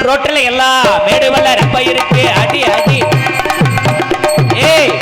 ரோட்டில் எல்லாம் மேடு வல்ல ரொம்ப இருக்கு. அடி அடி. ஏய்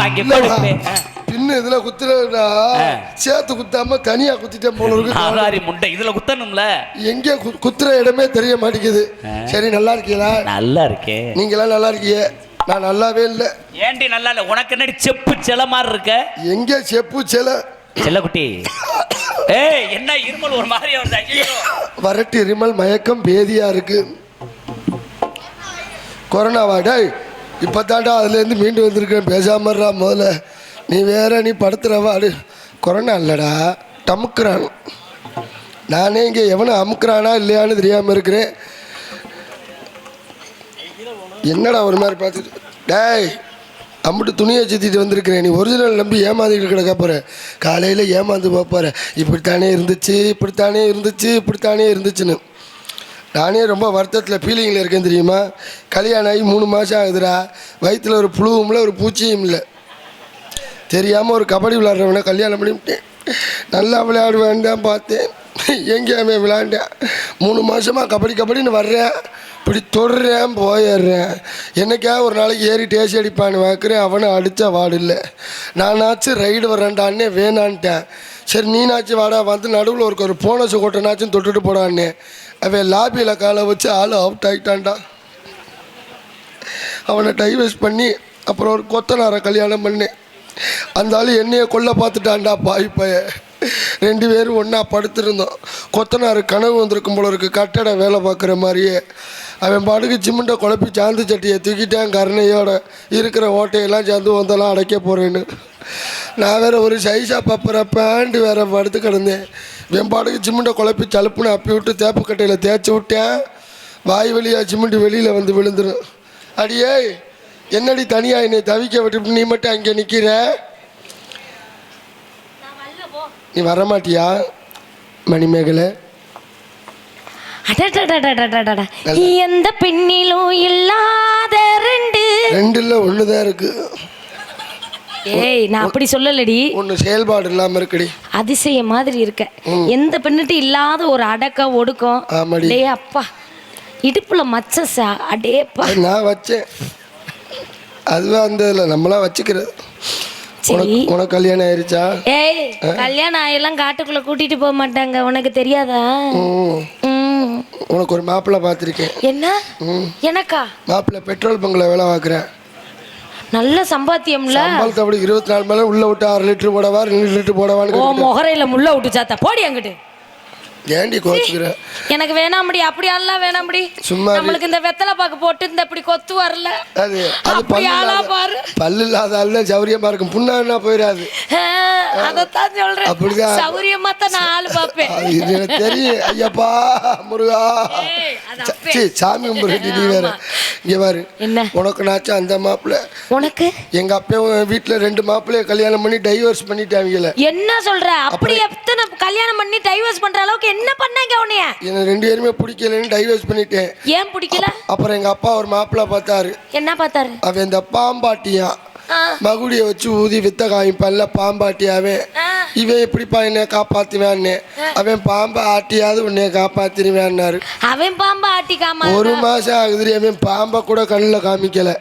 வாங்கி இல்லடா, கொடுப்பேன். பின்னு இதுல குத்துறா. சேர்த்து குத்தாம தனியா குத்திட்டேன் போல இருக்கு. முண்டை இதுல குத்தணும்ல? எங்க குத்துற இடமே தெரிய மாட்டேங்குது. சரி நல்லா இருக்கீங்களா? நல்லா இருக்கே. நீங்களாம் நல்லா இருக்கீங்க. நான் நல்லாவே இல்லை. ஏண்டி நல்லா இல்ல? உனக்கு என்னடி செப்பு செல மாதிரி இருக்க? எங்க செப்பு செல? செல்லக்குட்டி. ஏய் என்ன இருமல் ஒரு மாதிரி வருது வரட்டு இருமல் மயக்கம் பேதியா இருக்கு. கொரோனாவா டேய் இப்போ தாண்டா அதுலேருந்து மீண்டு வந்திருக்கேன் பேசாமறா முதல்ல. நீ வேற நீ படுத்துறவா அடு. கொரோனா இல்லைடா டமுக்குறான். நானே இங்கே எவனை அமுக்குறானா இல்லையான்னு தெரியாமல் இருக்கிறேன். என்னடா ஒரு மாதிரி பார்த்துட்டு டேய் அம்பிட்டு துணியை சுற்றிட்டு வந்திருக்கிறேன். நீ ஒரிஜினல் நம்பி ஏமாந்துக்கிட்டு கிடக்க போகிற காலையில் ஏமாந்து பார்ப்பார் இப்படித்தானே இருந்துச்சு இப்படித்தானே இருந்துச்சு இப்படித்தானே இருந்துச்சுன்னு. நானே ரொம்ப வருத்தத்தில் ஃபீலிங்கில் இருக்கேன் தெரியுமா? கல்யாணம் ஆகி மூணு மாதம் ஆகுதுடா. வயிற்றில் ஒரு புழுவும் இல்லை ஒரு பூச்சியும் இல்லை. தெரியாமல் ஒரு கபடி விளையாடுறவனை கல்யாணம் பண்ணிவிட்டேன் நல்லா விளையாடுவேன் தான் பார்த்தேன். எங்கேயாமே விளாண்டேன் மூணு மாதமாக கபடி கபடின்னு வர்றேன். இப்படி தொடுறேன் போயிடுறேன். என்னைக்கா ஒரு நாளைக்கு ஏறி டேசி அடிப்பான்னு பார்க்குறேன். அவனை அடித்தா வாடில்லை நானாச்சும் ரைடு வரேன்டான்னே வேணான்ட்டேன். சரி நீனாச்சும் வாடா வந்து நடுவில் ஒரு ஒரு போனஸ் கொட்டனாச்சும் தொட்டுட்டு போடான்னே. அவன் லாபியில் காலை வச்சு ஆள் அவுட் ஆகிட்டான்டா அவனை டைவர்ஸ் பண்ணி அப்புறம் ஒரு கொத்தனாரை கல்யாணம் பண்ணேன். அந்த ஆள் என்னையை கொல்ல பார்த்துட்டான்டா பாய் பைய ரெண்டு பேரும் ஒன்றா படுத்திருந்தோம். கொத்தனார் கனவு வந்திருக்கும் போல இருக்கு. கட்டட வேலை பார்க்குற மாதிரியே. அவன் பாட்டுக்கு சிமெண்ட்டை குழப்பி சாந்து சட்டியை தூக்கிட்டான். கருணையோட இருக்கிற ஓட்டையெல்லாம் சேர்ந்து வந்தெல்லாம் அடைக்க போகிறேன்னு நான் வேற ஒரு சைஸாக பப்புற பேண்ட்டு வேற படுத்து கிடந்தேன். என் பாட்டுக்கு சிமெண்ட்டை குழப்பி சலுப்புன்னு அப்பி விட்டு தேப்புக்கட்டையில் தேய்ச்சி விட்டேன். வாய் வழியாக சிமெண்ட் வெளியில் வந்து விழுந்துடும் அடியே என்னடி தனியாக என்னை தவிக்க விட்டு நீ மட்டும் அங்கே நிற்கிற நீ வரமாட்டியா மணிமேகலை? அடடடடடடடட. எந்த பெண்ணிலும் இல்லாத ரெண்டு. ரெண்டுல ஒன்று தான் இருக்கு. ஏய் நான் அப்படி சொல்லலடி. ஒன்று செயல்பாடு இல்லாமல் இருக்குடி. அதிசய மாதிரி இருக்க. எந்த பெண்ணுட்டு இல்லாத ஒரு அடக்கம் ஒடுக்கம். ஆமாடி. டேய் அப்பா. இடுப்புல மச்ச சா அடேப்பா. நான் வச்சேன். அதுதான் அந்த நம்மளாம் வச்சுக்கிறது. உனக்கு கல்யாணம் ஆயிருச்சா? ஏய் கல்யாணம் ஆயெல்லாம் காட்டுக்குள்ள கூட்டிட்டு போக மாட்டாங்க. உனக்கு தெரியாதா? உனக்கு ஒரு மாப்பிள்ளை பார்த்துருக்கேன். என்ன? எனக்கா? மாப்பிள்ளை பெட்ரோல் பங்கில் வேலை பார்க்குறேன். நல்ல சம்பாத்தியம்ல. சம்பளத்தை அப்படி இருபத்தி நாலு மேலே உள்ளே விட்டு ஆறு லிட்டர் போடவா ரெண்டு லிட்டர் போடவான்னு முகரையில முள்ள விட்டு சாத்தா போடி அங்கிட்டு. ஏண்டி கோச்சுக்கிற? எனக்கு வேணாம்படி அப்படி எல்லாம் வேணாம்படி சும்மா. நம்மளுக்கு இந்த வெத்தலை பாக்கு போட்டு இந்த இப்படி கொத்து வரல. அது அது பல்லு பாரு. பல்லு இல்லாத ஆள் சௌரியமா இருக்கும். புண்ணான்னா போயிடாது. ஆ, அதத்தான் சொல்றேன். அப்படிதான். சௌரியமா தான் நான் ஆளு எனக்கு தெரியும். ஐயப்பா முருகா. ஏய், அது ச- அப்பே. சீ, சாமி கும்பிடுறது நீ வேற. இங்க பாரு. என்ன? உனக்கு நாச்சும் அந்த மாப்பிள்ளை. உனக்கு? எங்க அப்பயும் வீட்டுல ரெண்டு மாப்பிள்ளைய கல்யாணம் பண்ணி டைவர்ஸ் பண்ணிட்டாங்கல்ல என்ன சொல்ற? அப்படி எத்தனை கல்யாணம் பண்ணி டைவர்ஸ் பண்ற அளவுக்கு என்ன பண்ணாங்க உன்னைய? எனக்கு ரெண்டு பேருமே பிடிக்கலன்னு டைவர்ஸ் பண்ணிட்டேன். ஏன் பிடிக்கல? அப்புறம் எங்க அப்பா ஒரு மாப்பிள்ளை பார்த்தாரு. என்ன பார்த்தாரு? அவன் இந்த பாம்பாட்டியான் மகுடியை வச்சு ஊதி வித்த காமிப்பான்ல பாம்பாட்டி அவன் ஆ. இவன் எப்படிப்பா என்னை காப்பாத்துவான்னு அவன் பாம்பை ஆட்டியாவது உன்னைய காப்பாத்திருவேன்னாரு. அவன் பாம்பா ஆட்டிக்காம ஒரு மாசம் ஆகுதுரி அவன் பாம்பை கூட கண்ணில் காமிக்கல.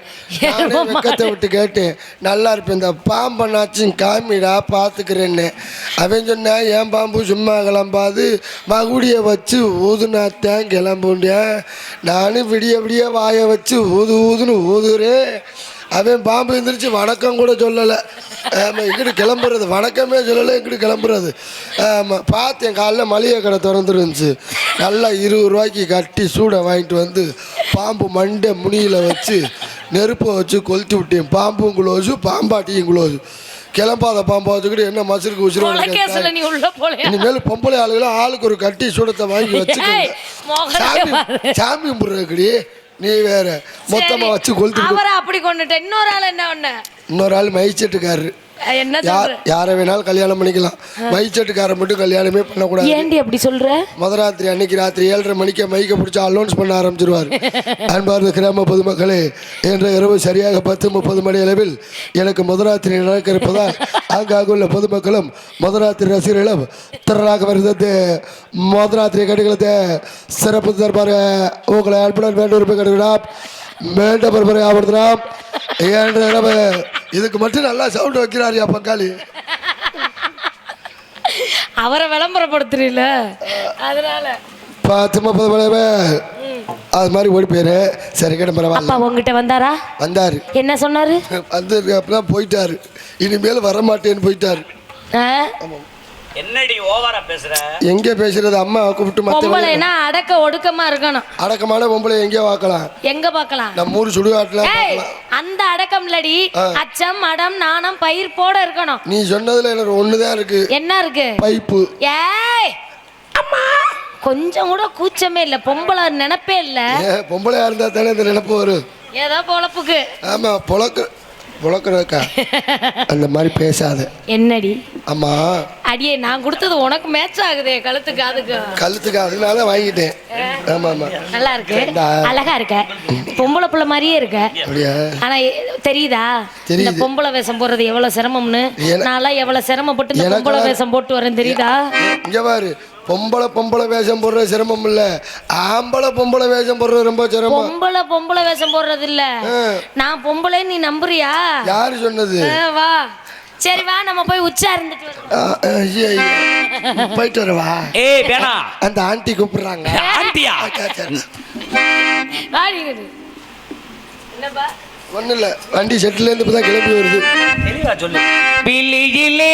நானே வெக்கத்தை விட்டு கேட்டேன் நல்லா இருப்பேன் இந்த பாம்பனாச்சும் காமிடா பார்த்துக்கிறேன்னு அவன் சொன்னான் ஏன் பாம்பு சும்மா கிளம்பாது? மகுடியை வச்சு ஊதுனாத்தான் கிளம்புண்டேன் நானும் விடிய விடிய வாயை வச்சு ஊது ஊதுன்னு ஊதுறேன். அவன் பாம்பு எந்திரிச்சு வணக்கம் கூட சொல்லலை. ஆமாம் எங்கிட்டு கிளம்புறது. வணக்கமே சொல்லலை எங்கிட்டு கிளம்புறது. ஆமாம் பார்த்தேன் காலைல மளிகை கடை திறந்துருந்துச்சு. நல்லா இருபது ரூபாய்க்கு கட்டி சூடை வாங்கிட்டு வந்து பாம்பு மண்டை முனியில் வச்சு நெருப்பை வச்சு கொளுத்தி விட்டேன். பாம்பும் குளோஸு பாம்பாட்டியும் குளோஸு கிளம்பாத பாம்பை வச்சுக்கிட்டு என்ன மசுருக்கு உசுரோட இனிமேல் பொம்பளை ஆளுகளும் ஆளுக்கு ஒரு கட்டி சூடத்தை வாங்கி வச்சுக்கோங்க. சாமி. சாமி கும்பிட்றதுக்கடி. நீ வேற. மொத்தமாக வச்சு கொளுத்தி அவரை அப்படி கொண்டுட்ட. இன்னொரு ஆள் என்ன ஒண்ணு? இன்னொரு ஆள் மைச்சட்டுக்காரரு என்ன யார் வேணாலும் கல்யாணம் பண்ணிக்கலாம். மைச்சட்டுக்காரன் மட்டும் கல்யாணமே பண்ணக்கூடாது. ஏண்டி அப்படி சொல்ற? மதராத்திரி அன்னைக்கு ராத்திரி ஏழரை மணிக்கு மைக்க பிடிச்சி அலௌன்ஸ் பண்ண ஆரம்பிச்சிருவார். அன்பார்ந்த கிராம பொதுமக்களே என்ற இரவு சரியாக பத்து முப்பது மணி அளவில் எனக்கு முதராத்திரி நடக்க இருப்பதால் ஆங்காக உள்ள பொதுமக்களும் முதராத்திரி ரசிகர்களும் திரளாக வருகிறது. முதராத்திரி கடைகளத்தை சிறப்பு தர்பார உங்களை அன்புடன் கடுகிறாம் மேண்ட பரம்பரை ஆவடுத்துறாம் என்ற இரவு இதுக்கு மட்டும் நல்லா சவுண்ட் வைக்கிறாரியா பங்காளி? அவரை விளம்பரப்படுத்துறீல அதனால. பத்து முப்பது மணி அது மாதிரி ஓடி போயிரு. சரி கேட்ட பரவாயில்ல. அப்பா உங்ககிட்ட வந்தாரா? வந்தாரு. என்ன சொன்னாரு? வந்து அப்பதான் போயிட்டாரு. இனிமேல் வர மாட்டேன்னு போயிட்டாரு. ஆ? என்னடி ஓவரா பேசுற? எங்கே பேசுறது? அம்மா கூப்பிட்டு பொம்பளைனா அடக்க ஒடுக்கமா இருக்கணும். அடக்கமான பொம்பளை எங்கே பார்க்கலாம்? எங்க பார்க்கலாம்? நம்ம ஊர் சுடுகாட்டில் அந்த அடக்கம் இல்லடி. அச்சம் மடம் நாணம் பயிர் போட இருக்கணும். நீ சொன்னதுல எனக்கு ஒன்று தான் இருக்கு. என்ன இருக்கு? பைப்பு. ஏய் அம்மா கொஞ்சம் கூட கூச்சமே இல்ல. பொம்பளை நினைப்பே இல்ல. பொம்பளையா இருந்தா தானே இந்த நினைப்பு வரும். ஏதோ பொழப்புக்கு. ஆமாம் புழக்க. புழக்கிறக்கா அந்த மாதிரி பேசாத. என்னடி? அம்மா. அடியே நான் கொடுத்தது உனக்கு மேட்ச் ஆகுதே கழுத்துக்கு அதுக்கு கழுத்துக்கு அதனால தான் வாங்கிட்டேன் ஆமாம் ஆமாம் நல்லா இருக்கு? அழகா இருக்க. பொம்பளை புள்ள மாதிரியே இருக்க. அப்படியா? ஆனா தெரியுதா? இந்த. பொம்பளை வேஷம் போடுறது எவ்வளவு சிரமம்னு? என- நான்லாம் எவ்வளவு சிரமப்பட்டு இந்த பொம்பளை வேஷம் போட்டு வரேன் தெரியுதா? இங்க பாரு. பொம்பளை பொம்பளை வேஷம் போடுற சிரமம் இல்ல. ஆம்பளை பொம்பளை வேஷம் போடுறது ரொம்ப சிரமம். பொம்பளை பொம்பளை வேஷம் போடுறது இல்ல. நான் பொம்பளை நீ நம்புறியா? யாரு சொன்னது? வா. சரி வா நம்ம போய் உச்சா இருந்துட்டு. போயிட்டு வரவா ஏய் வேணா. அந்த ஆண்டி கூப்பிடுறாங்க. ஆண்டியா? சரி, சரி. வா நீ என்னப்பா? ஒண்ணும் இல்ல. வண்டி செட்டில இருந்து இப்பதான் கிளம்பி வருது. தெளிவா சொல்லு. பிள்ளையிலே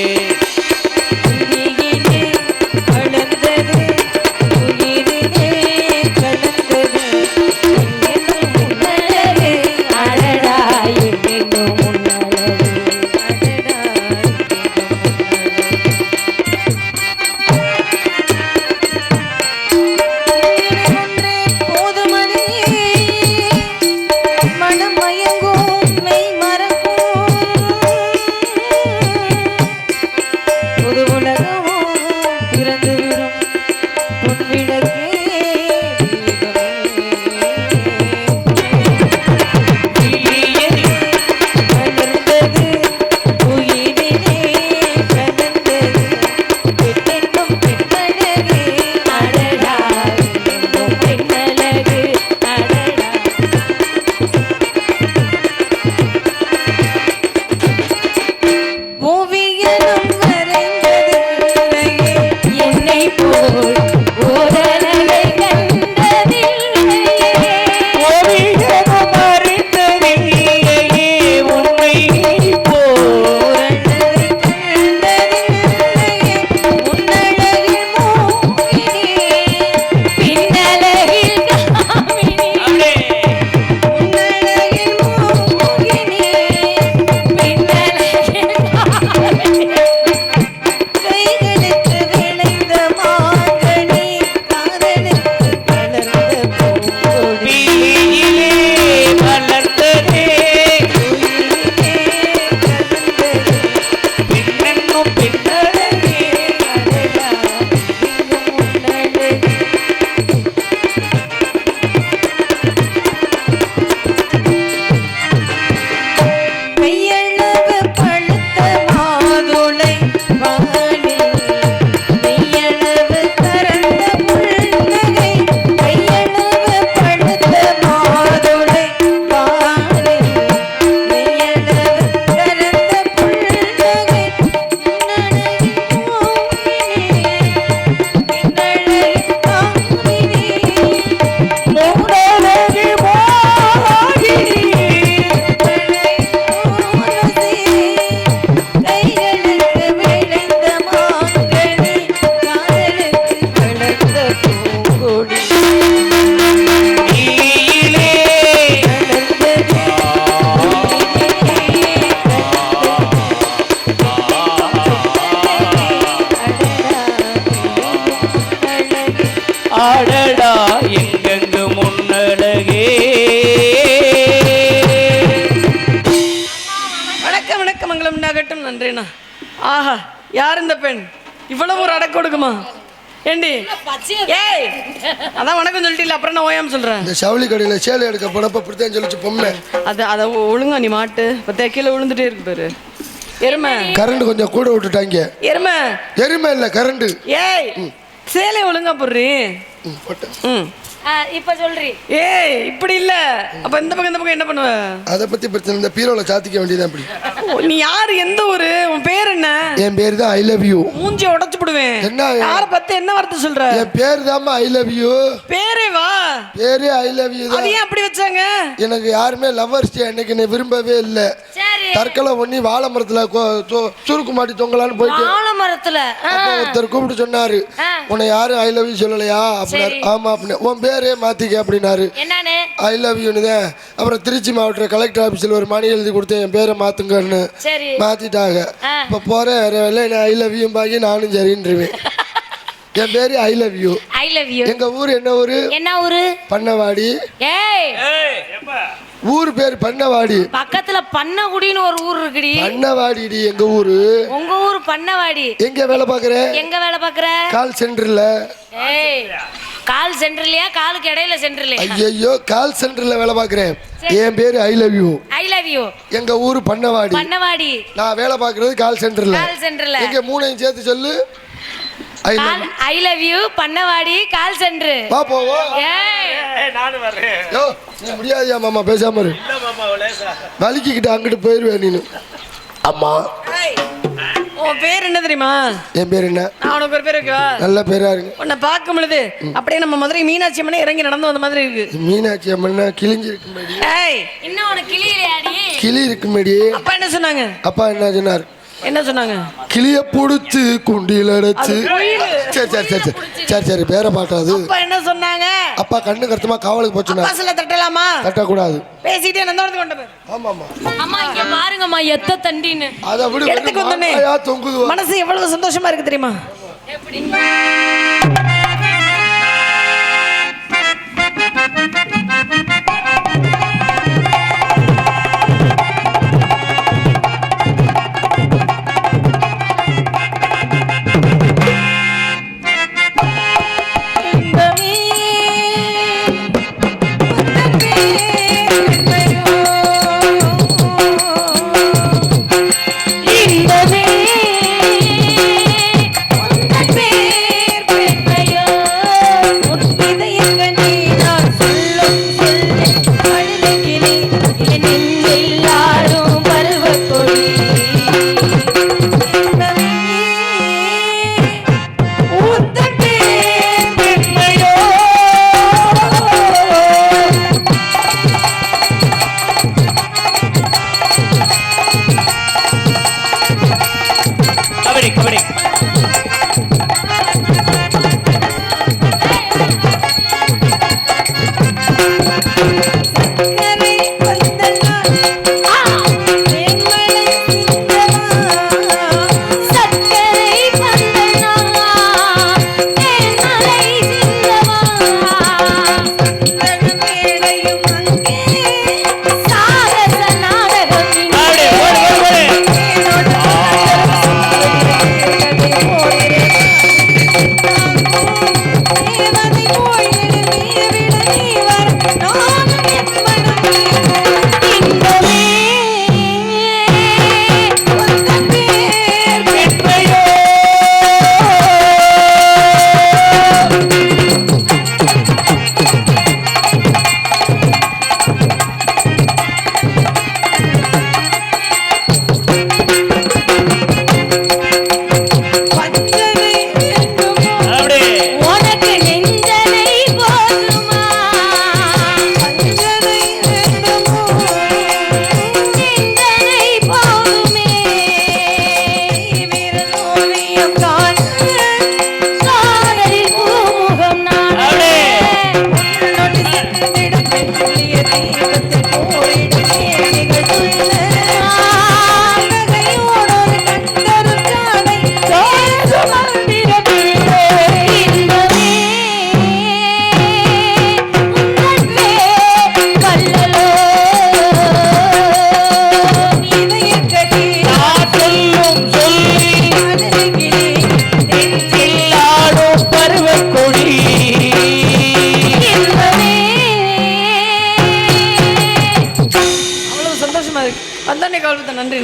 ஆஹா யார் இந்த பெண்? இவ்வளவு ஒரு அடக்க கொடுக்குமா ஏண்டி? ஏய் அதான் வணக்கம் சொல்லிட்டு அப்புறம் நான் ஓயாம சொல்றேன். இந்த சவுளி கடையில் சேலை எடுக்க போனப்ப இப்படித்தான் சொல்லிச்சு பொம்மை. அது அதை ஒழுங்கா நீ மாட்டு. பத்தியா கீழே விழுந்துட்டே இருக்கு பாரு. எருமை. கரண்ட் கொஞ்சம் கூட விட்டுட்டாங்க. எருமை. எருமை இல்லை கரண்ட். ஏய் சேலை ஒழுங்கா போடுறீ. போட்டேன். ம். இப்ப சொல்றி. ஏய் இப்படி இல்ல. அப்ப இந்த பக்கம் இந்த பக்கம் என்ன பண்ணுவ? அதை பத்தி பிரச்சனை இந்த பீரோல சாத்திக்க வேண்டியதான் இப்படி. நீ யாரு? எந்த ஊரு? உன் பேர் என்ன? என் பேர் தான் ஐ லவ் யூ மூஞ்சி உடைச்சு விடுவேன் என்ன? யார பத்தி என்ன வார்த்தை சொல்ற? என் பேர் தாம்மா ஐ லவ் யூ பேரே வா. பேரே ஐ லவ் யூ அது தான் ஏன் அப்படி வச்சாங்க? எனக்கு யாருமே லவ்வர்ஸ் எனக்கு என்னை விரும்பவே இல்லை. சரி. தற்கொலை பண்ணி வாழை மரத்துல சுருக்கு மாட்டி தொங்கலான்னு போயிட்டு வாழை மரத்துல. ஒருத்தர் கூப்பிட்டு சொன்னாரு. உன்னை யாரும் ஐ லவ் யூ சொல்லலையா? அப்படின்னாரு. ஆமா அப்படின்னு. உன் பேரே மாத்திக்க அப்படின்னாரு. என்னன்னு ஐ லவ் தான் அப்புறம் திருச்சி மாவட்ட கலெக்டர் ஆஃபீஸில் ஒரு மணி எழுதி கொடுத்தேன் என் பேரை மாத்துங்கன்னு. சரி. மாத்திட்டாங்க. ஆ. இப்போ போறேன் வேற வேலை நான் ஐ லவ் யூ பாக்கி நானும் சரின்றுவேன். என் பேரு I love you I love you எங்க ஊர் என்ன ஊரு? என்ன ஊரு? பண்ணவாடி. ஏய். ஊர் பேர் பண்ணவாடி. பக்கத்துல பண்ணகுடின்னு ஒரு ஊர் இருக்குடி. பண்ணவாடிடி எங்க ஊரு. உங்க ஊர் பண்ணவாடி. எங்க வேலை பாக்குற எங்க வேலை பாக்குற கால் சென்டர்ல. ஏய் கால் சென்டர்லயா? காலுக்கு இடையில சென்டர்லயா? ஐயோ கால் சென்டர்ல வேலை பாக்குறேன் என் பேரு I love you I love you எங்க ஊர் பண்ணவாடி. பண்ணவாடி. நான் வேலை பாக்குறது கால் சென்டர்ல. கால் சென்டர்ல. எங்க மூணையும் சேர்த்து சொல்லு. I love call I love you Pannavadi call centre வா போவோம் ஏய். நானும் வர்றேன். யோ நீ முடியாதியா மாமா? பேசாம இரு. இல்ல மாமா லேசா வலிக்கிக்கிட்டு அங்கிட்டு போயிருவேன் நீனு. அம்மா. ஏய், உன் பேர் என்ன தெரியுமா? என் பேர் என்ன? நான் உனக்கு ஒரு பேர் வைக்கவா? நல்ல பேரா இருக்கு உன்னை பார்க்கும் பொழுது அப்படியே நம்ம மதுரை மீனாட்சி அம்மனே இறங்கி நடந்து வந்த மாதிரி இருக்கு. மீனாட்சி அம்மன்னா கிழிஞ்சு இருக்கும்படி ஏய் இன்னும் உனக்கு கிளியிலையாடி கிளி இருக்கும்படி அப்பா என்ன சொன்னாங்க? அப்பா என்ன சொன்னார்? என்ன சொன்னாங்க? கிளிய புடிச்சு குண்டியில் அடைச்சு. சரி சரி சரி சரி. சரி சரி பேரை பாட்டாது அப்பா என்ன சொன்னாங்க? அப்பா கண்ணு கருத்துமா காவலுக்கு போச்சுனா பஸ்ல தட்டலாமா? தட்டக்கூடாது. பேசிட்டே நந்தவரத்துக்கு கொண்டு போய் ஆமாம்மா. அம்மா இங்க பாருங்கம்மா எத்த தண்டின்னு. அதை விடு மாங்காயா தொங்குதுவா? மனசு எவ்வளவு சந்தோஷமா இருக்கு தெரியுமா? எப்படி?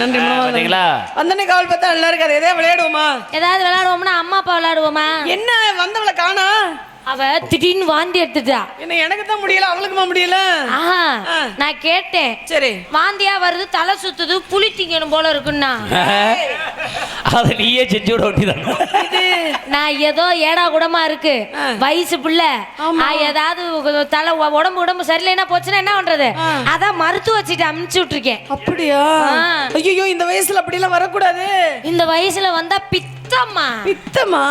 நன்றி. பாத்தீங்களா? வந்தனே காவல் பார்த்தா நல்லா இருக்காது. எதையா விளையாடுவோமா? ஏதாவது விளையாடுவோம்னா அம்மா அப்பா விளையாடுவோமா? என்ன வந்தவளை காணா? அவ திடீர்னு வாந்தி எடுத்துட்டா. என்ன எனக்கு தான் முடியல அவளுக்குமா முடியல? ஆஹா. நான் கேட்டேன். சரி. வாந்தியா வருது தலை சுத்துது புளி திங்கணும் போல இருக்குன்னா. அதை நீயே செஞ்சு விட வேண்டியதான் இது. நான் ஏதோ ஏடா கூடமா இருக்கு. வயசு பிள்ளை. நான் ஏதாவது தலை உடம்பு உடம்பு சரியில்லைன்னா போச்சுன்னா என்ன பண்றது? அதான் மருத்துவ வச்சுட்டு அமுச்சு விட்டுருக்கேன். அப்படியா. ஐயோ இந்த வயசுல அப்படிலாம் வரக்கூடாது. இந்த வயசுல வந்தா பித்தம்மா. பித்தமா?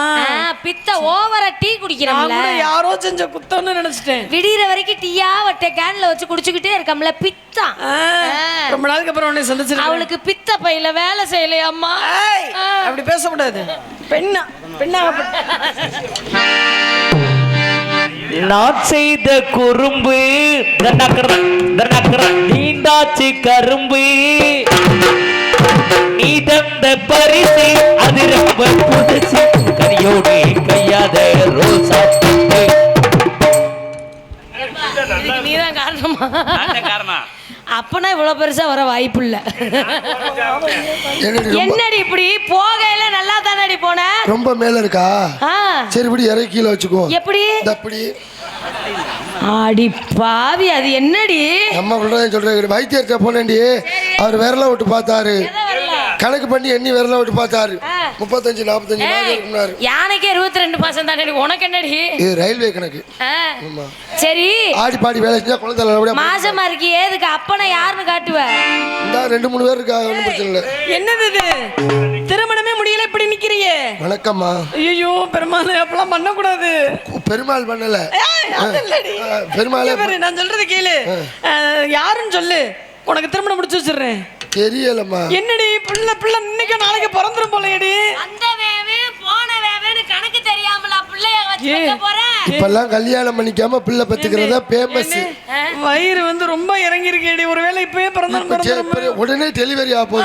பித்த ஓவரா டீ குடிக்கிறோம்ல. கூட யாரோ செஞ்ச குத்தம்னு நினைச்சிட்டேன். விடிகிற வரைக்கும் டீயா வட்ட கேன்ல வச்சு குடிச்சுக்கிட்டே இருக்கோம்ல பித்தம். ஆ, ரொம்ப நாளுக்கு அப்புறம் உன்னை சந்திச்சிருக்கேன். அவளுக்கு பித்த பையில வேலை செய்யலையாம்மா. அப்படி பேசக்கூடாது. பெண்ணா பெண்ணா நான் செய்த குறும்பு நீண்டாச்சு கரும்பு. நீ தந்த பரிசு அது ரொம்ப புதுசு. கனியோடு கையாத ரோசா. நீதான் காரணமா? காரணம்? அப்பனா இவ்வளவு பெருசா வர வாய்ப்பு இல்ல என்னடி இப்படி? போகையில நல்லா தானடி போன? ரொம்ப மேல இருக்கா? சரி இப்படி இறக்கி கீழே வச்சுக்கோ எப்படி? அப்படி ஆடி பாவி அது என்னடி? நம்ம சொல்றேன் சொல்றேன் வைத்தியர்கிட்ட போனேன்டி. அவர் விரல விட்டு பார்த்தாரு. கணக்கு பண்ணி எண்ணி விரல விட்டு பார்த்தாரு. முப்பத்தஞ்சு நாற்பத்தஞ்சு நாள் யானைக்கே இருபத்தி ரெண்டு மாசம் தானடி உனக்கு என்னடி? இது ரயில்வே கணக்கு. சரி. ஆடி பாடி வேலை செஞ்சா குழந்தை மாசமா இருக்கி ஏதுக்கு அப்பனை யாருன்னு காட்டுவ? இந்த ரெண்டு மூணு பேர் இருக்கா ஒன்றும் பிரச்சனை இல்லை. என்னது இது? நிக்கிறியே வணக்கம்மா. ஐயோ பெருமாள் அப்பெல்லாம் பண்ணக்கூடாது. பெருமாள் பண்ணல. ஏய், அது இல்லடி. ஆ, பெருமாளே நான் சொல்றது கேளு. யாருன்னு சொல்லு. உனக்கு திருமணம் முடிச்சு வச்சிடுறேன். தெரியலம்மா. என்னடி பிள்ளை பிள்ளை இன்னைக்கு நாளைக்கு பிறந்துரும் போலயடி அந்த வேவே போன வேவேன்னு பிள்ளைய வச்சு போற இப்பெல்லாம் கல்யாணம் பண்ணிக்காம பிள்ளை பத்துக்கிறதா ஃபேமஸ் வயிறு வந்து ரொம்ப இறங்கி இருக்கேடி ஒருவேளை இப்பயே பிறந்துரும் உடனே டெலிவரி ஆக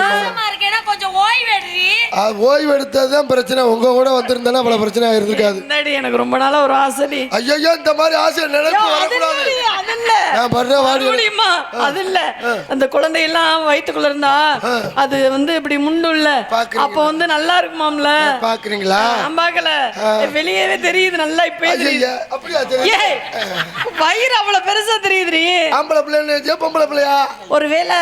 இருக்கேன்னா கொஞ்சம் ஓய்வு எடுறி அது ஓய்வு எடுத்தது தான் பிரச்சனை. உங்க கூட வந்திருந்தாலும் அவ்வளவு பிரச்சனை ஆயிருந்திருக்காது. இந்தாடி எனக்கு ரொம்ப நாளா ஒரு ஆசைடி ஐயோ இந்த மாதிரி ஆசை நினைப்பு வரக்கூடாது. இல்லடி, அது இல்ல. அந்த குழந்தை எல்லாம் வயித்துக்குள்ள இருந்தா அது வந்து இப்படி பாக்குறீங்களா? அப்ப வந்து நல்லா இருக்குமாம்ல? பாக்குறீங்களா? நான் பார்க்கல வெளியவே தெரியுது நல்லா தெரியுது. ஏய் வயிறு அவ்வளவு பெருசா தெரியுதுடி. ஆம்பளை பிள்ளைன்னு பொம்பளை பிள்ளையா? ஒருவேளை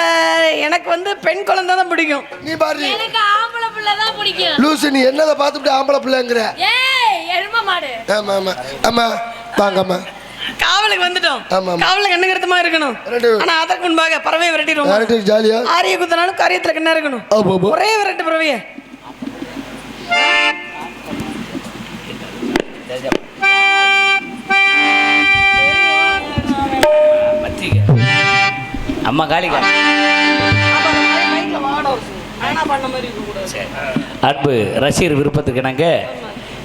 எனக்கு வந்து பெண் குழந்தை தான் பிடிக்கும். நீ பாரு. எனக்கு ஆம்பளை பிள்ளை தான் பிடிக்கும். லூசு நீ என்னதை பார்த்துட்டு ஆம்பளை பிள்ளைங்கிற? ஏய் எரும மாடு. ஆமா ஆமா. ஆமா வாங்கம்மா. காவலுக்கு வந்துட்டோம். காவலுக்கு கண்ணு கருத்தமா இருக்கணும். ஆனா அதற்கு முன்பாக பறவை விரட்டிடுவோம். ஜாலியா? ஆரிய குத்தனாலும் காரியத்துல கண்ணா இருக்கணும். ஒரே விரட்டு பறவைய. அம்மா காளிகா அன்பு ரசிகர் விருப்பத்துக்கு இணங்க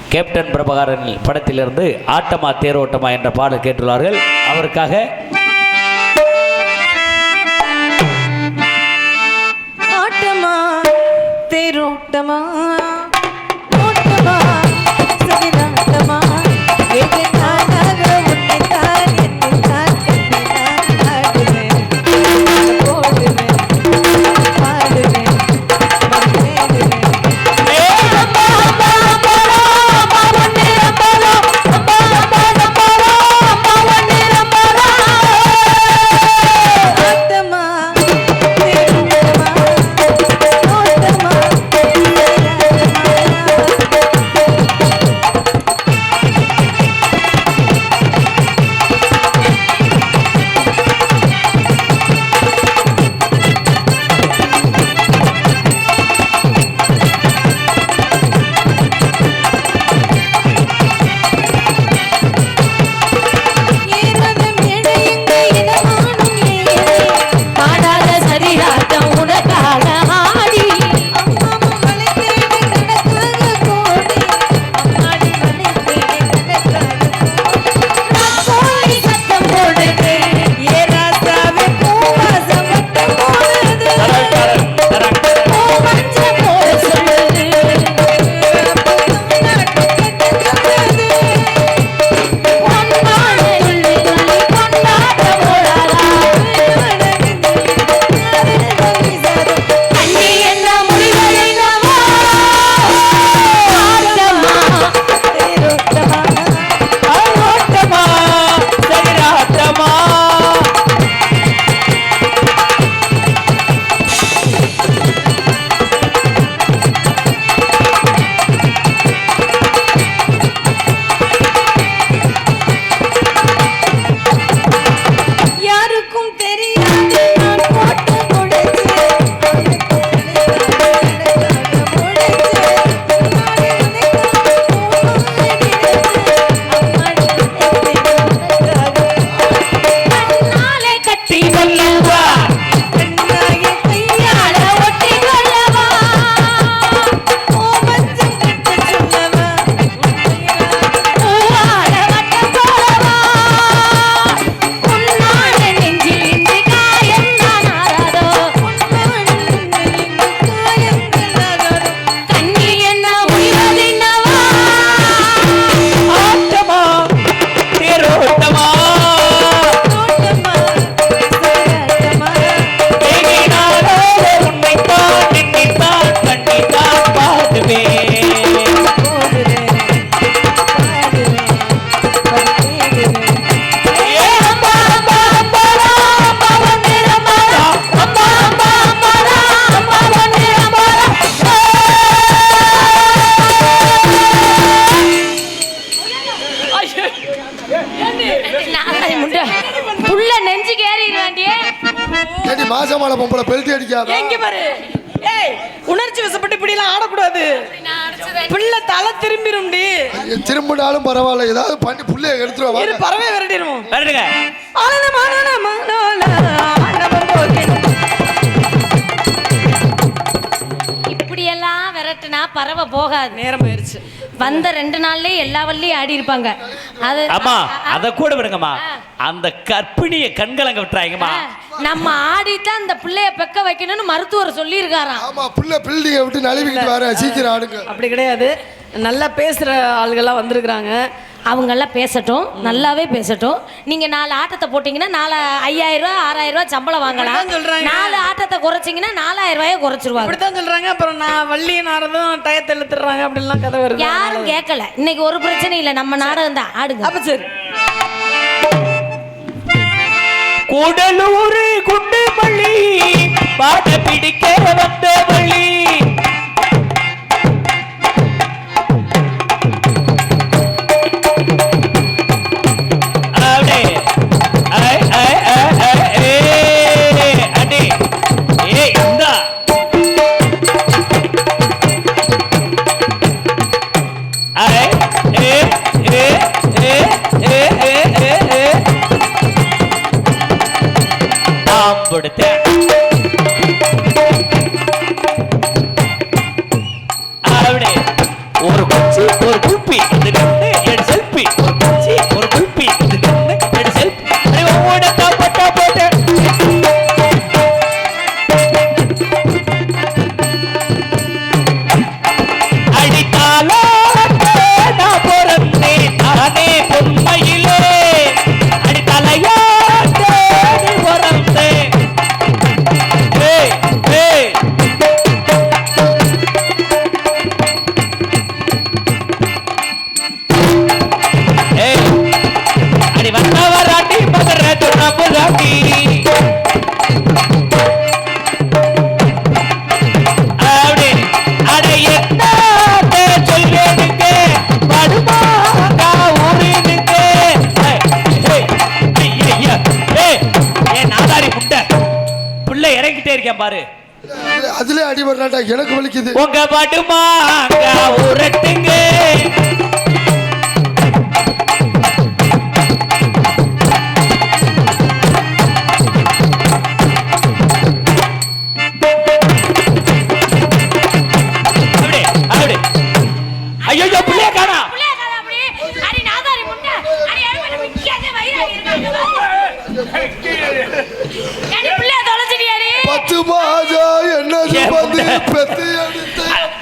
கேப்டன் பிரபாகரன் படத்திலிருந்து ஆட்டமா தேரோட்டமா என்ற பாடல் கேட்டுள்ளார்கள். அவருக்காக ஆட்டமா தேரோட்டமா ஓட்டமா சதிராட்டமா ஏடி மாசமான பொம்பளை பெல்ட் அடிக்காத? எங்க பாரு? ஏய் உணர்ச்சி வசப்பட்டு இப்படி எல்லாம் ஆடக்கூடாது. பிள்ளை தலை திரும்பிரும்டி திரும்பினாலும் பரவாயில்ல. ஏதாவது பண்ணி புள்ளைய எடுத்துருவா இரு பறவை விரட்டிடுவோம். வருடுங்க ஆனந்தம் ஆனந்தம் ஆனந்தம். இப்படியெல்லாம் விரட்டுனா பறவை போகாது. நேரம் ஆயிருச்சு வந்த ரெண்டு நாள்லயே எல்லா வள்ளியும் ஆடி இருப்பாங்க. அது அம்மா அத கூட விடுங்கம்மா. அந்த கற்பிணிய கண்கலங்க விட்டுறாங்கம்மா. நம்ம ஆடித்தான் அந்த பிள்ளைய பெக்க வைக்கணும்னு மருத்துவர் சொல்லியிருக்காராம். ஆமா புள்ள பில்டிங்கை விட்டு நழுவிக்கிட்டு வர சீக்கிரம் ஆடுங்க. அப்படி கிடையாது. நல்லா பேசுற ஆளுகள்லாம் வந்திருக்கிறாங்க. அவங்க எல்லாம் பேசட்டும் நல்லாவே பேசட்டும். நீங்க நாலு ஆட்டத்தை போட்டீங்கன்னா நாலு ஐயாயிரம் ரூபாய் ஆறாயிரம் ரூபாய் சம்பளம் வாங்கலாம். அப்படிதான் சொல்றாங்க. நாலு ஆட்டத்தை குறைச்சிங்கன்னா நாலாயிரம் ரூபாயை குறைச்சிருவாங்க. அப்படித்தான் சொல்றாங்க. அப்புறம் நான் வள்ளி நாரதும் டயத்தை இழுத்துறாங்க அப்படின்லாம் கதை வருது. யாரும் கேட்கல. இன்னைக்கு ஒரு பிரச்சனை இல்லை. நம்ம நாடகம் தான். ஆடுங்க. அப்ப சரி. கூடலூர் குண்டு பள்ளி பாட்ட பிடிக்க வந்த வழி இறங்கிட்டே இருக்கேன் பாரு. அதுல அடிபடுறாட்டா எனக்கு வலிக்குது. உங்க படுமாங்கா உரட்டுங்க.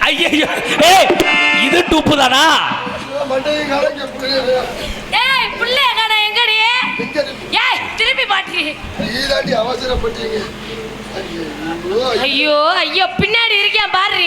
ஐயையோ, ஏய், இது டூப்பு தானா. ஏய் பிள்ளைய காண எங்கடி? ஏய் திருப்பி பாட்டி நீதாண்டி அவசரப்பட்டீங்க ஐயோ, ஐயோ. ஐயோ ஐயோ பின்னாடி இருக்கேன் பாரு